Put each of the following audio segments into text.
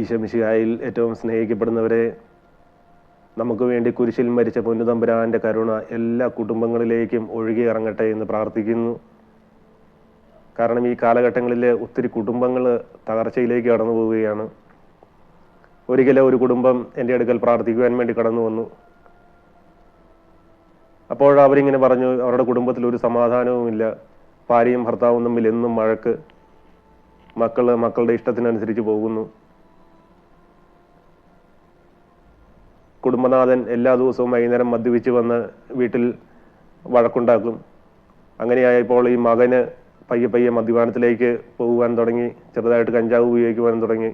ഈശമിശിഹായിൽ ഏറ്റവും സ്നേഹിക്കപ്പെടുന്നവരെ നമുക്ക് വേണ്ടി കുരിശിൽ മരിച്ച പൊന്നുതമ്പുരാന്റെ കരുണ എല്ലാ കുടുംബങ്ങളിലേക്കും ഒഴുകി ഇറങ്ങട്ടെ എന്ന് പ്രാർത്ഥിക്കുന്നു. കാരണം ഈ കാലഘട്ടങ്ങളിൽ ഒത്തിരി കുടുംബങ്ങൾ തകർച്ചയിലേക്ക് കടന്നു പോവുകയാണ്. ഒരിക്കലും ഒരു കുടുംബം എന്റെ അടുക്കൽ പ്രാർത്ഥിക്കുവാൻ വേണ്ടി കടന്നു വന്നു. അപ്പോൾ അവരിങ്ങനെ പറഞ്ഞു അവരുടെ കുടുംബത്തിൽ ഒരു സമാധാനവുമില്ല. ഭാര്യയും ഭർത്താവും തമ്മിൽ എന്നും മഴക്ക് മക്കൾ മക്കളുടെ ഇഷ്ടത്തിനനുസരിച്ച് പോകുന്നു. കുടുംബനാഥൻ എല്ലാ ദിവസവും വൈകുന്നേരം മദ്യപിച്ച് വന്ന് വീട്ടിൽ വഴക്കുണ്ടാക്കും. അങ്ങനെയായപ്പോൾ ഈ മകന് പയ്യെ പയ്യെ മദ്യപാനത്തിലേക്ക് പോകുവാൻ തുടങ്ങി. ചെറുതായിട്ട് കഞ്ചാവ് ഉപയോഗിക്കുവാൻ തുടങ്ങി.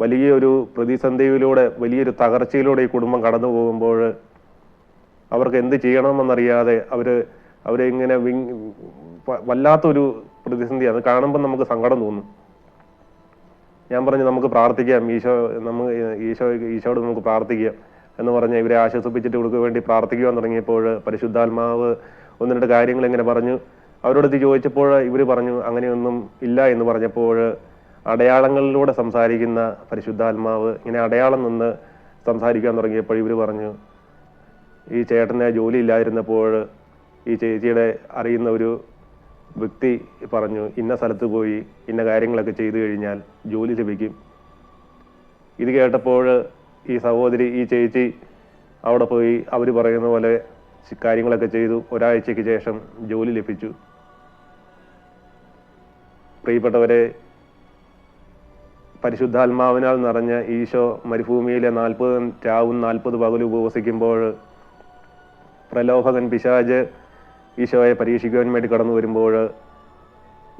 വലിയൊരു പ്രതിസന്ധിയിലൂടെ വലിയൊരു തകർച്ചയിലൂടെ ഈ കുടുംബം കടന്നു പോകുമ്പോൾ അവർക്ക് എന്ത് ചെയ്യണമെന്നറിയാതെ അവർ അവരെ ഇങ്ങനെ വല്ലാത്തൊരു പ്രതിസന്ധിയാണ്. കാണുമ്പോൾ നമുക്ക് സങ്കടം തോന്നും. ഞാൻ പറഞ്ഞു നമുക്ക് പ്രാർത്ഥിക്കാം ഈശോ നമുക്ക് ഈശോ ഈശോയോട് നമുക്ക് പ്രാർത്ഥിക്കാം എന്ന് പറഞ്ഞ് ഇവരെ ആശ്വസിപ്പിച്ചിട്ട് ഇവർക്ക് വേണ്ടി പ്രാർത്ഥിക്കുവാൻ തുടങ്ങിയപ്പോൾ പരിശുദ്ധാത്മാവ് ഒന്ന് രണ്ട് കാര്യങ്ങൾ ഇങ്ങനെ പറഞ്ഞു. അവരോട് ഇത് ചോദിച്ചപ്പോൾ ഇവർ പറഞ്ഞു അങ്ങനെയൊന്നും ഇല്ല എന്ന് പറഞ്ഞപ്പോൾ അടയാളങ്ങളിലൂടെ സംസാരിക്കുന്ന പരിശുദ്ധാത്മാവ് ഇങ്ങനെ അടയാളം നിന്ന് സംസാരിക്കാൻ തുടങ്ങിയപ്പോൾ ഇവർ പറഞ്ഞു ഈ ചേട്ടന് ജോലി ഇല്ലാതിരുന്നപ്പോൾ ഈ ചേച്ചിയുടെ അറിയുന്ന ഒരു വ്യക്തി പറഞ്ഞു ഇന്ന സ്ഥലത്ത് പോയി ഇന്ന കാര്യങ്ങളൊക്കെ ചെയ്തു കഴിഞ്ഞാൽ ജോലി ലഭിക്കും. ഇത് കേട്ടപ്പോൾ ഈ സഹോദരി ഈ ചേച്ചി അവിടെ പോയി അവർ പറയുന്ന പോലെ കാര്യങ്ങളൊക്കെ ചെയ്തു. ഒരാഴ്ചയ്ക്ക് ശേഷം ജോലി ലഭിച്ചു. പ്രിയപ്പെട്ടവരെ പരിശുദ്ധാത്മാവിനാൽ നിറഞ്ഞ ഈശോ മരുഭൂമിയിലെ നാൽപ്പത് രാവും നാൽപ്പത് പകലും ഉപവസിക്കുമ്പോൾ പ്രലോഭകൻ പിശാജ് ഈശോയെ പരീക്ഷിക്കുവാൻ വേണ്ടി കടന്നു വരുമ്പോൾ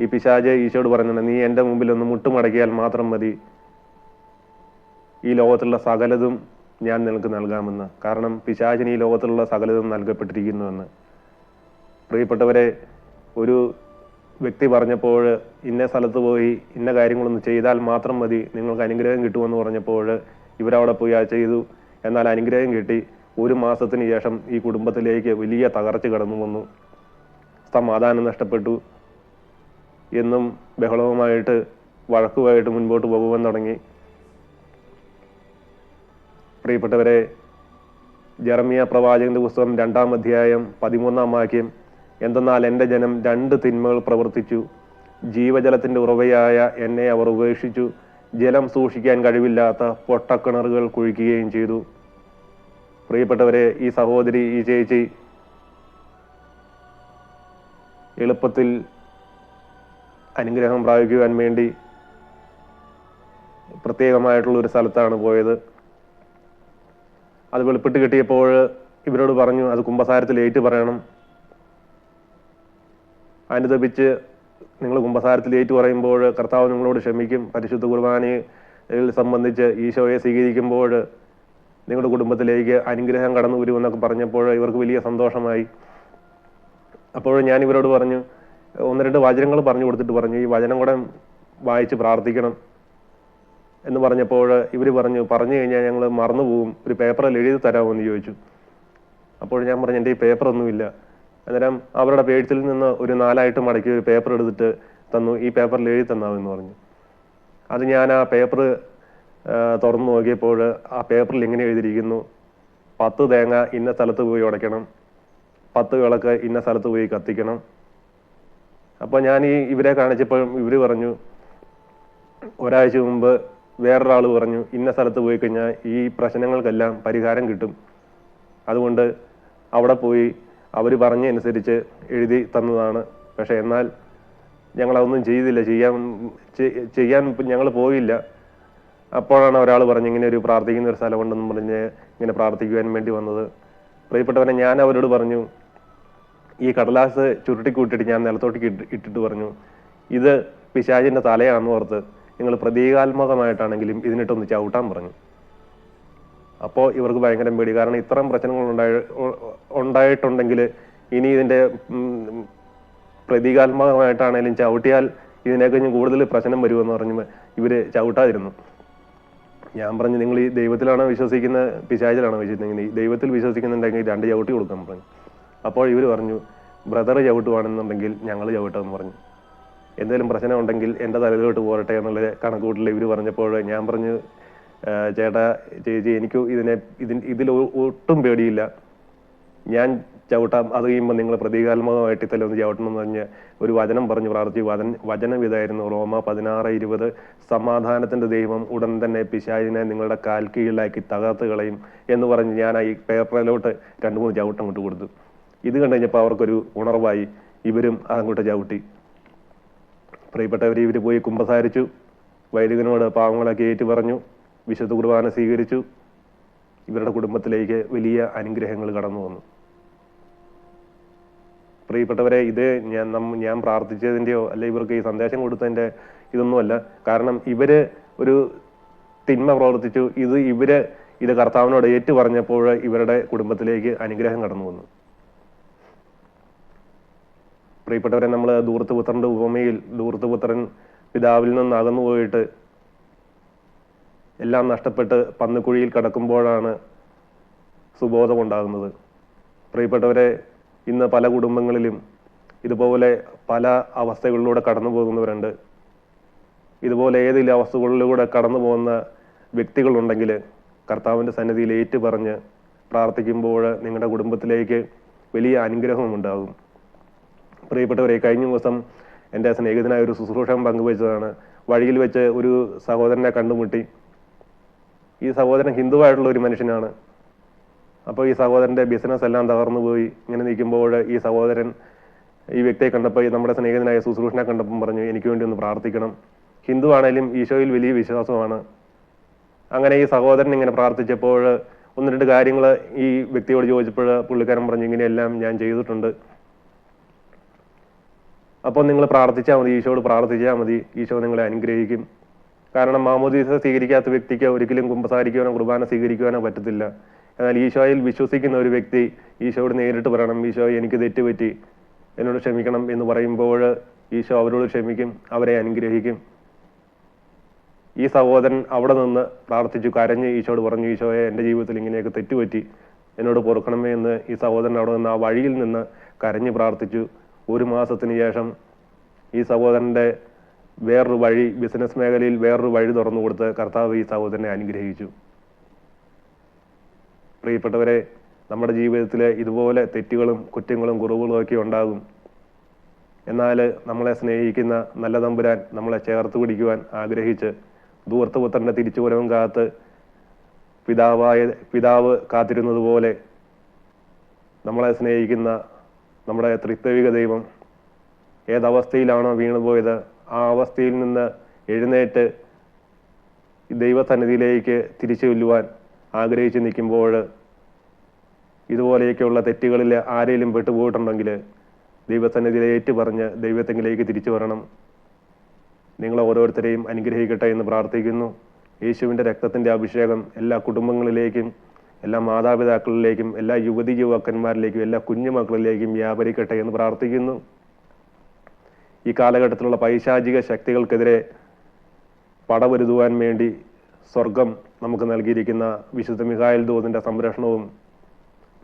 ഈ പിശാജ് ഈശോയോട് പറയുന്നുണ്ട് നീ എന്റെ മുമ്പിൽ ഒന്ന് മുട്ടുമടക്കിയാൽ മാത്രം മതി. ഈ ലോകത്തുള്ള സകലതും ഞാൻ നിനക്ക് നൽകാമെന്ന്. കാരണം പിശാചിന് ഈ ലോകത്തിലുള്ള സകലതും നൽകപ്പെട്ടിരിക്കുന്നുവെന്ന്. പ്രിയപ്പെട്ടവരെ ഒരു വ്യക്തി പറഞ്ഞപ്പോൾ ഇന്ന സ്ഥലത്ത് പോയി ഇന്ന കാര്യങ്ങളൊന്ന് ചെയ്താൽ മാത്രം മതി നിങ്ങൾക്ക് അനുഗ്രഹം കിട്ടുമെന്ന് പറഞ്ഞപ്പോൾ ഇവരവിടെ പോയി ആ ചെയ്തു. എന്നാൽ അനുഗ്രഹം കിട്ടി. ഒരു മാസത്തിന് ശേഷം ഈ കുടുംബത്തിലേക്ക് വലിയ തകർച്ച കടന്നു വന്നു. സമാധാനം നഷ്ടപ്പെട്ടു എന്നും ബഹളവുമായിട്ട് വഴക്കുമായിട്ട് മുൻപോട്ട് പോകുവാൻ തുടങ്ങി. പ്രിയപ്പെട്ടവരെ ജർമിയ പ്രവാചകന്റെ പുസ്തകം രണ്ടാം അധ്യായം പതിമൂന്നാം വാക്യം എന്തെന്നാൽ എന്റെ ജനം രണ്ട് തിന്മകൾ പ്രവർത്തിച്ചു. ജീവജലത്തിന്റെ ഉറവയായ എന്നെ അവർ ഉപേക്ഷിച്ചു. ജലം സൂക്ഷിക്കാൻ കഴിവില്ലാത്ത പൊട്ടക്കിണറുകൾ കുഴിക്കുകയും ചെയ്തു. പ്രിയപ്പെട്ടവരെ ഈ സഹോദരി ഈ ചേച്ചി എളുപ്പത്തിൽ അനുഗ്രഹം പ്രാപിക്കുവാൻ വേണ്ടി പ്രത്യേകമായിട്ടുള്ള ഒരു സ്ഥലത്താണ് പോയത്. അത് വെളുപ്പിട്ട് കിട്ടിയപ്പോൾ ഇവരോട് പറഞ്ഞു അത് കുംഭസാരത്തിൽ ഏറ്റു പറയണം. അനുദപിച്ച് നിങ്ങൾ കുംഭസാരത്തിൽ ഏറ്റു പറയുമ്പോൾ കർത്താവ് നിങ്ങളോട് ക്ഷമിക്കും. പരിശുദ്ധ കുർബാനയിൽ സംബന്ധിച്ച് ഈശോയെ സ്വീകരിക്കുമ്പോൾ നിങ്ങളുടെ കുടുംബത്തിലേക്ക് അനുഗ്രഹം കടന്നു വരുമെന്നൊക്കെ പറഞ്ഞപ്പോൾ ഇവർക്ക് വലിയ സന്തോഷമായി. അപ്പോൾ ഞാൻ ഇവരോട് പറഞ്ഞു ഒന്ന് രണ്ട് വചനങ്ങൾ പറഞ്ഞു കൊടുത്തിട്ട് പറഞ്ഞു ഈ വചനം കൂടെ വായിച്ച് പ്രാർത്ഥിക്കണം. എന്ന് പറഞ്ഞപ്പോൾ ഇവർ പറഞ്ഞു പറഞ്ഞു കഴിഞ്ഞാൽ ഞങ്ങൾ മറന്നുപോകും ഒരു പേപ്പറിൽ എഴുതി തരാമോ എന്ന് ചോദിച്ചു. അപ്പോൾ ഞാൻ പറഞ്ഞു എന്റെ ഈ പേപ്പറൊന്നുമില്ല. അന്നേരം അവരുടെ പേഴ്സിൽ നിന്ന് ഒരു നാലായിട്ട് മടക്കി ഒരു പേപ്പർ എടുത്തിട്ട് തന്നു ഈ പേപ്പറിൽ എഴുതി തന്നാമെന്ന് പറഞ്ഞു. അത് ഞാൻ ആ പേപ്പർ തുറന്നു നോക്കിയപ്പോൾ ആ പേപ്പറിൽ ഇങ്ങനെ എഴുതിയിരിക്കുന്നു പത്ത് തേങ്ങ ഇന്ന സ്ഥലത്ത് പോയി ഉടയ്ക്കണം. പത്ത് വിളക്ക് ഇന്ന സ്ഥലത്ത് പോയി കത്തിക്കണം. അപ്പോൾ ഞാൻ ഈ ഇവരെ കാണിച്ചപ്പോൾ ഇവർ പറഞ്ഞു ഒരാഴ്ച മുമ്പ് വേറൊരാൾ പറഞ്ഞു ഇന്ന സ്ഥലത്ത് പോയി കഴിഞ്ഞാൽ ഈ പ്രശ്നങ്ങൾക്കെല്ലാം പരിഹാരം കിട്ടും. അതുകൊണ്ട് അവിടെ പോയി അവർ പറഞ്ഞനുസരിച്ച് എഴുതി തന്നതാണ്. പക്ഷെ എന്നാൽ ഞങ്ങളതൊന്നും ചെയ്തില്ല. ചെയ്യാൻ ചെയ്യാൻ ഞങ്ങൾ പോയില്ല. അപ്പോഴാണ് ഒരാൾ പറഞ്ഞ് ഇങ്ങനെ ഒരു പ്രാർത്ഥിക്കുന്ന ഒരു സ്ഥലമുണ്ടെന്ന് പറഞ്ഞ് ഇങ്ങനെ പ്രാർത്ഥിക്കുവാൻ വേണ്ടി വന്നത്. പ്രിയപ്പെട്ടവനെ ഞാൻ അവരോട് പറഞ്ഞു ഈ കടലാസ് ചുരുട്ടിക്കൂട്ടിട്ട് ഞാൻ നിലത്തോട്ട് ഇട്ടിട്ട് പറഞ്ഞു ഇത് പിശാചിന്റെ തലയാണെന്ന് ഓർത്ത് നിങ്ങൾ പ്രതീകാത്മകമായിട്ടാണെങ്കിലും ഇതിനിട്ടൊന്ന് ചവിട്ടാൻ പറഞ്ഞു. അപ്പോൾ ഇവർക്ക് ഭയങ്കര പേടി. കാരണം ഇത്തരം പ്രശ്നങ്ങൾ ഉണ്ടായി ഉണ്ടായിട്ടുണ്ടെങ്കിൽ ഇനി ഇതിന്റെ ഉം, പ്രതീകാത്മകമായിട്ടാണെങ്കിലും ചവിട്ടിയാൽ ഇതിനേക്കഞ്ഞ് കൂടുതൽ പ്രശ്നം വരുമെന്ന് പറഞ്ഞ് ഇവർ ചവിട്ടാതിരുന്നു. ഞാൻ പറഞ്ഞു നിങ്ങൾ ഈ ദൈവത്തിലാണോ വിശ്വസിക്കുന്ന പിശാചിലാണോ വിശ്വസിക്കുന്നത്? ദൈവത്തിൽ വിശ്വസിക്കുന്നുണ്ടെങ്കിൽ രണ്ട് ചവിട്ടി കൊടുക്കാൻ പറഞ്ഞു. അപ്പോൾ ഇവർ പറഞ്ഞു ബ്രദർ ചവിട്ടുവാണെന്നുണ്ടെങ്കിൽ ഞങ്ങൾ ചവിട്ടാമെന്ന് പറഞ്ഞു. എന്തെങ്കിലും പ്രശ്നം ഉണ്ടെങ്കിൽ എന്റെ തലയിലോട്ട് പോരട്ടെ എന്നുള്ള കണക്കൂട്ടിൽ ഇവർ പറഞ്ഞപ്പോൾ ഞാൻ പറഞ്ഞു "ആ, ചേട്ടാ ചേച്ചി എനിക്ക് ഇതിനെ ഇതിൻ ഇതിൽ ഒട്ടും പേടിയില്ല. ഞാൻ ചവിട്ടാം. അത് കഴിയുമ്പോൾ നിങ്ങൾ പ്രതീകാത്മകമായിട്ട് ഒന്ന് ചവിട്ടണം എന്ന് പറഞ്ഞ് ഒരു വചനം പറഞ്ഞു പ്രാർത്ഥിച്ചു. വചന വചനം ഇതായിരുന്നു. റോമ പതിനാറ് ഇരുപത്. സമാധാനത്തിന്റെ ദൈവം ഉടൻ തന്നെ പിശാചിനെ നിങ്ങളുടെ കാൽ കീഴിലാക്കി തകർത്ത് കളയും എന്ന് പറഞ്ഞ് ഞാൻ ഈ പേപ്പറിലോട്ട് രണ്ട് മൂന്ന് ചവിട്ടം അങ്ങോട്ട് കൊടുത്തു. ഇത് കണ്ടു കഴിഞ്ഞപ്പോൾ അവർക്കൊരു ഉണർവായി. ഇവരും അതങ്ങോട്ട് ചവിട്ടി. പ്രിയപ്പെട്ടവർ ഇവർ പോയി കുമ്പസാരിച്ചു. വൈദികനോട് പാവങ്ങളൊക്കെ ഏറ്റു പറഞ്ഞു. വിശുദ്ധ കുർബാന സ്വീകരിച്ചു. ഇവരുടെ കുടുംബത്തിലേക്ക് വലിയ അനുഗ്രഹങ്ങൾ കടന്നു വന്നു. പ്രിയപ്പെട്ടവരെ ഇത് ഞാൻ നം- ഞാൻ പ്രാർത്ഥിച്ചതിന്റെയോ അല്ലെ ഇവർക്ക് ഈ സന്ദേശം കൊടുത്തതിന്റെ ഇതൊന്നുമല്ല കാരണം ഇവർ ഒരു തിന്മ പ്രവർത്തിച്ചു. ഇത് ഇവർ ഇത് കർത്താവിനോട് ഏറ്റു പറഞ്ഞപ്പോൾ ഇവരുടെ കുടുംബത്തിലേക്ക് അനുഗ്രഹം കടന്നു വന്നു. പ്രിയപ്പെട്ടവരെ നമ്മൾ ദൂർത്തുപുത്രന്റെ ഉപമയിൽ ദൂർത്തുപുത്രൻ പിതാവിൽ നിന്ന് അകന്നു പോയിട്ട് എല്ലാം നഷ്ടപ്പെട്ട് പന്നുകുഴിയിൽ കിടക്കുമ്പോഴാണ് സുബോധമുണ്ടാകുന്നത് പ്രിയപ്പെട്ടവരെ ഇന്ന് പല കുടുംബങ്ങളിലും ഇതുപോലെ പല അവസ്ഥകളിലൂടെ കടന്നു പോകുന്നവരുണ്ട്. ഇതുപോലെ ഏതെങ്കിലും അവസ്ഥകളിലൂടെ കടന്നു പോകുന്ന വ്യക്തികളുണ്ടെങ്കിൽ കർത്താവിന്റെ സന്നിധിയിൽ ഏറ്റു പറഞ്ഞ് പ്രാർത്ഥിക്കുമ്പോൾ നിങ്ങളുടെ കുടുംബത്തിലേക്ക് വലിയ അനുഗ്രഹം ഉണ്ടാകും. പ്രിയപ്പെട്ടവരെ കഴിഞ്ഞ ദിവസം എന്റെ സ്നേഹിതനായ ഒരു ശുശ്രൂഷം പങ്കുവച്ചതാണ്. വഴിയിൽ വെച്ച് ഒരു സഹോദരനെ കണ്ടുമുട്ടി. ഈ സഹോദരൻ ഹിന്ദുവായിട്ടുള്ള ഒരു മനുഷ്യനാണ്. അപ്പോൾ ഈ സഹോദരന്റെ ബിസിനസ് എല്ലാം തകർന്നു പോയി. ഇങ്ങനെ നിൽക്കുമ്പോൾ ഈ സഹോദരൻ ഈ വ്യക്തിയെ കണ്ടപ്പോൾ നമ്മുടെ സ്നേഹിതനായ ശുശ്രൂഷനെ കണ്ടപ്പം പറഞ്ഞു എനിക്ക് വേണ്ടി ഒന്ന് പ്രാർത്ഥിക്കണം. ഹിന്ദു ആണെങ്കിലും ഈശോയിൽ വലിയ വിശ്വാസമാണ്. അങ്ങനെ ഈ സഹോദരൻ ഇങ്ങനെ പ്രാർത്ഥിച്ചപ്പോൾ ഒന്ന് രണ്ട് കാര്യങ്ങൾ ഈ വ്യക്തിയോട് ചോദിച്ചപ്പോൾ പുള്ളിക്കാരൻ പറഞ്ഞു ഇങ്ങനെയെല്ലാം ഞാൻ ചെയ്തിട്ടുണ്ട്. അപ്പോൾ നിങ്ങൾ പ്രാർത്ഥിച്ചാൽ മതി ഈശോട് പ്രാർത്ഥിച്ചാൽ മതി ഈശോ നിങ്ങളെ അനുഗ്രഹിക്കും. കാരണം മാമോദീസ സ്വീകരിക്കാത്ത വ്യക്തിക്ക് ഒരിക്കലും കുമ്പസാരിക്കുവാനോ കുർബാന സ്വീകരിക്കുവാനോ പറ്റത്തില്ല. എന്നാൽ ഈശോയിൽ വിശ്വസിക്കുന്ന ഒരു വ്യക്തി ഈശോയോട് നേരിട്ട് പറയണം ഈശോ എനിക്ക് തെറ്റുപറ്റി. എന്നോട് ക്ഷമിക്കണം എന്ന് പറയുമ്പോൾ ഈശോ അവരോട് ക്ഷമിക്കും അവരെ അനുഗ്രഹിക്കും. ഈ സഹോദരൻ അവിടെ നിന്ന് പ്രാർത്ഥിച്ചു കരഞ്ഞ് ഈശോട് പറഞ്ഞു ഈശോയെ എന്റെ ജീവിതത്തിൽ ഇങ്ങനെയൊക്കെ തെറ്റുപറ്റി. എന്നോട് പൊറുക്കണമേ എന്ന് ഈ സഹോദരൻ അവിടെ നിന്ന് ആ വഴിയിൽ നിന്ന് കരഞ്ഞ് പ്രാർത്ഥിച്ചു. ഒരു മാസത്തിന് ശേഷം ഈ സഹോദരന്റെ വേറൊരു വഴി ബിസിനസ് മേഖലയിൽ വേറൊരു വഴി തുറന്നു കൊടുത്ത് കർത്താവ് ഈ സഹോദരനെ അനുഗ്രഹിച്ചു. പ്രിയപ്പെട്ടവരെ നമ്മുടെ ജീവിതത്തിൽ ഇതുപോലെ തെറ്റുകളും കുറ്റങ്ങളും കുറവുകളും ഒക്കെ ഉണ്ടാകും. എന്നാൽ നമ്മളെ സ്നേഹിക്കുന്ന നല്ല തമ്പുരാൻ നമ്മളെ ചേർത്ത് പിടിക്കുവാൻ ആഗ്രഹിച്ച് ദൂർത്തുപുത്രന്റെ തിരിച്ചുവരവും കാത്ത് പിതാവായ പിതാവ് കാത്തിരുന്നത് പോലെ നമ്മളെ സ്നേഹിക്കുന്ന നമ്മുടെ ത്രിത്വിക ദൈവം ഏതവസ്ഥയിലാണോ വീണുപോയത് ആ അവസ്ഥയിൽ നിന്ന് എഴുന്നേറ്റ് ദൈവസന്നിധിയിലേക്ക് തിരിച്ചു ചെല്ലുവാൻ ആഗ്രഹിച്ച് നിൽക്കുമ്പോൾ ഇതുപോലെയൊക്കെയുള്ള തെറ്റുകളിൽ ആരെങ്കിലും പെട്ടുപോയിട്ടുണ്ടെങ്കിൽ ദൈവസന്നിധിയിൽ ഏറ്റു പറഞ്ഞ് ദൈവത്തെങ്കിലേക്ക് തിരിച്ചു വരണം. നിങ്ങൾ ഓരോരുത്തരെയും അനുഗ്രഹിക്കട്ടെ എന്ന് പ്രാർത്ഥിക്കുന്നു. യേശുവിന്റെ രക്തത്തിന്റെ അഭിഷേകം എല്ലാ കുടുംബങ്ങളിലേക്കും എല്ലാ മാതാപിതാക്കളിലേക്കും എല്ലാ യുവതി യുവാക്കന്മാരിലേക്കും എല്ലാ കുഞ്ഞുമക്കളിലേക്കും വ്യാപരിക്കട്ടെ എന്ന് പ്രാർത്ഥിക്കുന്നു. ഈ കാലഘട്ടത്തിലുള്ള പൈശാചിക ശക്തികൾക്കെതിരെ പടവരുതുവാൻ വേണ്ടി സ്വർഗം നമുക്ക് നൽകിയിരിക്കുന്ന വിശുദ്ധ മിഹായൽ ദൂതിന്റെ സംരക്ഷണവും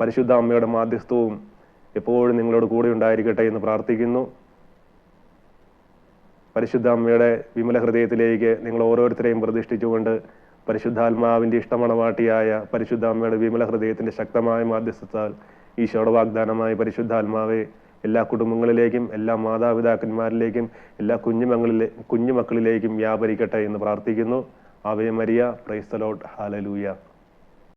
പരിശുദ്ധ അമ്മയുടെ മാധ്യസ്ഥവും എപ്പോഴും നിങ്ങളോട് കൂടെ ഉണ്ടായിരിക്കട്ടെ എന്ന് പ്രാർത്ഥിക്കുന്നു. പരിശുദ്ധ അമ്മയുടെ വിമല ഹൃദയത്തിലേക്ക് നിങ്ങൾ ഓരോരുത്തരെയും പ്രതിഷ്ഠിച്ചുകൊണ്ട് പരിശുദ്ധാത്മാവിന്റെ ഇഷ്ടമണവാട്ടിയായ പരിശുദ്ധ അമ്മയുടെ വിമല ഹൃദയത്തിന്റെ ശക്തമായ മാധ്യസ്ഥത്താൽ ഈശോയുടെ വാഗ്ദാനമായ പരിശുദ്ധാത്മാവെ എല്ലാ കുടുംബങ്ങളിലേക്കും എല്ലാ മാതാപിതാക്കന്മാരിലേക്കും എല്ലാ കുഞ്ഞുമക്കളിലെ കുഞ്ഞുമക്കളിലേക്കും വ്യാപരിക്കട്ടെ എന്ന് പ്രാർത്ഥിക്കുന്നു. അവയെ മരിയ പ്രൈസ്തലോട്ട് ഹാലലൂയ